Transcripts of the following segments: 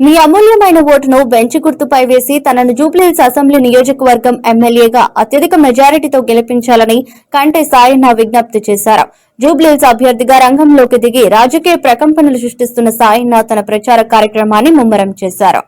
మీ అమూల్యమైన ఓటును బెంచ్ గుర్తుపై వేసి తనను జూబ్లీహిల్స్ అసెంబ్లీ నియోజకవర్గం ఎమ్మెల్యేగా అత్యధిక మెజారిటీతో గెలిపించాలని కంటే సాయన్న విజ్ఞప్తి చేశారు. జూబ్లీహిల్స్ అభ్యర్థిగా రంగంలోకి దిగి రాజకీయ ప్రకంపనలు సృష్టిస్తున్న సాయన్న తన ప్రచార కార్యక్రమాన్ని ముమ్మరం చేశారు.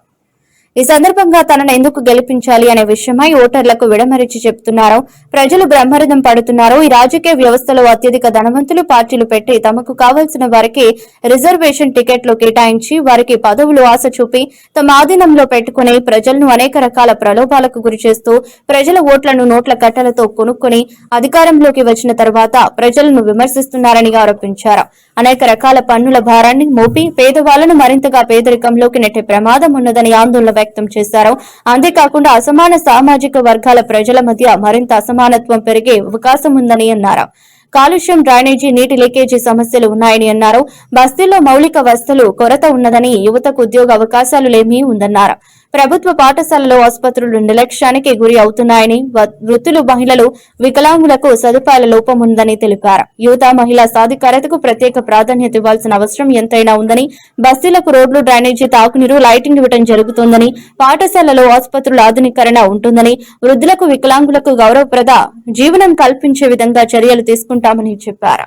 ఈ సందర్భంగా తనను ఎందుకు గెలిపించాలి అనే విషయమై ఓటర్లకు విడమరిచి చెప్తున్నారు. ప్రజలు బ్రహ్మరథం పడుతున్నారు. ఈ రాజకీయ వ్యవస్థలో అత్యధిక ధనవంతులు పార్టీలు పెట్టి తమకు కావలసిన వారికి రిజర్వేషన్ టికెట్లు కేటాయించి వారికి పదవులు ఆశ చూపి తమ ఆధీనంలో పెట్టుకుని ప్రజలను అనేక రకాల ప్రలోభాలకు గురి చేస్తూ ప్రజల ఓట్లను నోట్ల కట్టలతో కొనుక్కుని అధికారంలోకి వచ్చిన తర్వాత ప్రజలను విమర్శిస్తున్నారని ఆరోపించారు. అనేక రకాల పన్నుల భారాన్ని మోపి పేదవాళ్ళను మరింతగా పేదరికంలోకి నెట్టే ప్రమాదం ఉన్నదని ఆందోళన వ్యక్తం చేశారు. అంతేకాకుండా అసమాన సామాజిక వర్గాల ప్రజల మధ్య మరింత అసమానత్వం పెరిగే అవకాశం ఉందని అన్నారు. కాలుష్యం డ్రైనేజీ నీటి లీకేజీ సమస్యలు ఉన్నాయని అన్నారు. బస్తీల్లో మౌలిక వసతులు కొరత ఉన్నదని యువతకు ఉద్యోగ అవకాశాలు లేమీ ఉందన్నారు. ప్రభుత్వ పాఠశాలలో ఆసుపత్రులు నిర్లక్ష్యానికి గురి అవుతున్నాయని వ- వృత్తులు మహిళలు వికలాంగులకు సదుపాయాల లోపం ఉందని తెలిపారు. యువత మహిళా సాధికారతకు ప్రత్యేక ప్రాధాన్యత ఇవ్వాల్సిన అవసరం ఎంతైనా ఉందని బస్తీలకు రోడ్లు డ్రైనేజీ తాగునీరు లైటింగ్ ఇవ్వడం జరుగుతోందని పాఠశాలలో ఆసుపత్రుల ఆధునీకరణ ఉంటుందని వృద్ధులకు వికలాంగులకు గౌరవప్రద జీవనం కల్పించే విధంగా చర్యలు తీసుకుంటామని చెప్పారు.